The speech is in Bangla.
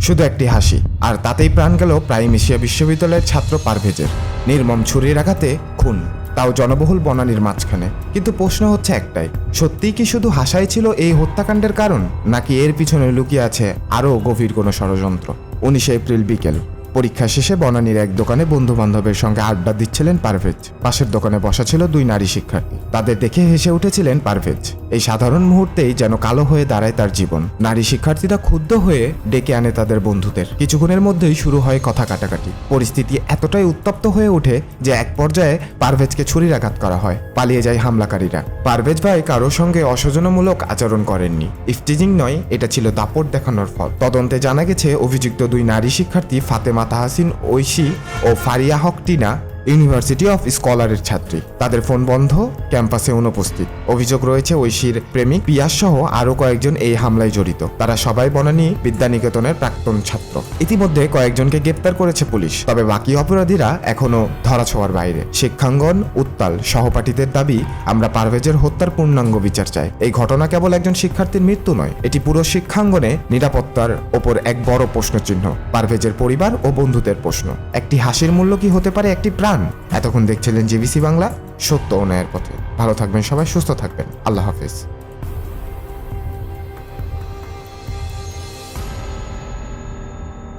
শুধু একটি হাসি। আর তাতেই প্রাণ গেল প্রাইম এশিয়া বিশ্ববিদ্যালয়ের ছাত্র পারভেজের। নির্মম ছুরির আঘাতে খুন, তাও জনবহুল বনানির মাঝখানে। কিন্তু প্রশ্ন হচ্ছে একটাই, সত্যিই কি শুধু হাসাই ছিল এই হত্যাকাণ্ডের কারণ, নাকি এর পিছনে লুকিয়ে আছে আরও গভীর কোনো ষড়যন্ত্র? উনিশে এপ্রিল বিকেল। পরীক্ষা শেষে বনানীর এক দোকানে বন্ধু বান্ধবের সঙ্গে আড্ডা দিচ্ছিলেন পারভেজ। পাশের দোকানে বসা ছিল দুই নারী শিক্ষার্থী। তাদের দেখে হেসে উঠেছিলেন পারভেজ। এই সাধারণ মুহূর্তেই যেন কালো হয়ে দাঁড়ায় তার জীবন। নারী শিক্ষার্থীরা ক্ষুব্ধ হয়ে ডেকে আনে তাদের বন্ধুদের। কিছুক্ষণের মধ্যেই শুরু হয় কথা কাটাকাটি। পরিস্থিতি এতটাই উত্তপ্ত হয়ে ওঠে যে এক পর্যায়ে পারভেজকে ছুরির আঘাত করা হয়। পালিয়ে যায় হামলাকারীরা। পারভেজ ভাই কারোর সঙ্গে অসজনমূলক আচরণ করেননি। ইফটিজিং নয়, এটা ছিল দাপট দেখানোর ফল। তদন্তে জানা গেছে, অভিযুক্ত দুই নারী শিক্ষার্থী ফাতেমা তাহাসিন ঐশী ও ফারিয়া হক টিনা ইউনিভার্সিটি অফ স্কলারের ছাত্রী। তাদের ফোন বন্ধ, ক্যাম্পাসে অনুপস্থিত। অভিযোগ রয়েছে ঐশীর প্রেমিক পিয়াস সহ আরও কয়েকজন এই হামলায় জড়িত। তারা সবাই বনানী বিদ্যানিকেতনের প্রাক্তন ছাত্র। ইতিমধ্যে কয়েকজনকে গ্রেপ্তার করেছে পুলিশ, তবে বাকি অপরাধীরা এখনও ধরাছোঁয়ার বাইরে। শিক্ষাঙ্গন, উত্তাল সহপাঠীদের দাবি, আমরা পারভেজের হত্যার পূর্ণাঙ্গ বিচার চাই। এই ঘটনা কেবল একজন শিক্ষার্থীর মৃত্যু নয়, এটি পুরো শিক্ষাঙ্গনে নিরাপত্তার ওপর এক বড় প্রশ্নচিহ্ন। পারভেজের পরিবার ও বন্ধুদের প্রশ্ন, একটি হাসির মূল্য কি হতে পারে একটি প্রাণ? এতক্ষণ দেখছিলেন জিবিসি বাংলা। সত্য অনায়ের পথে। ভালো থাকবেন সবাই সুস্থ থাকবেন। আল্লাহ হাফেজ।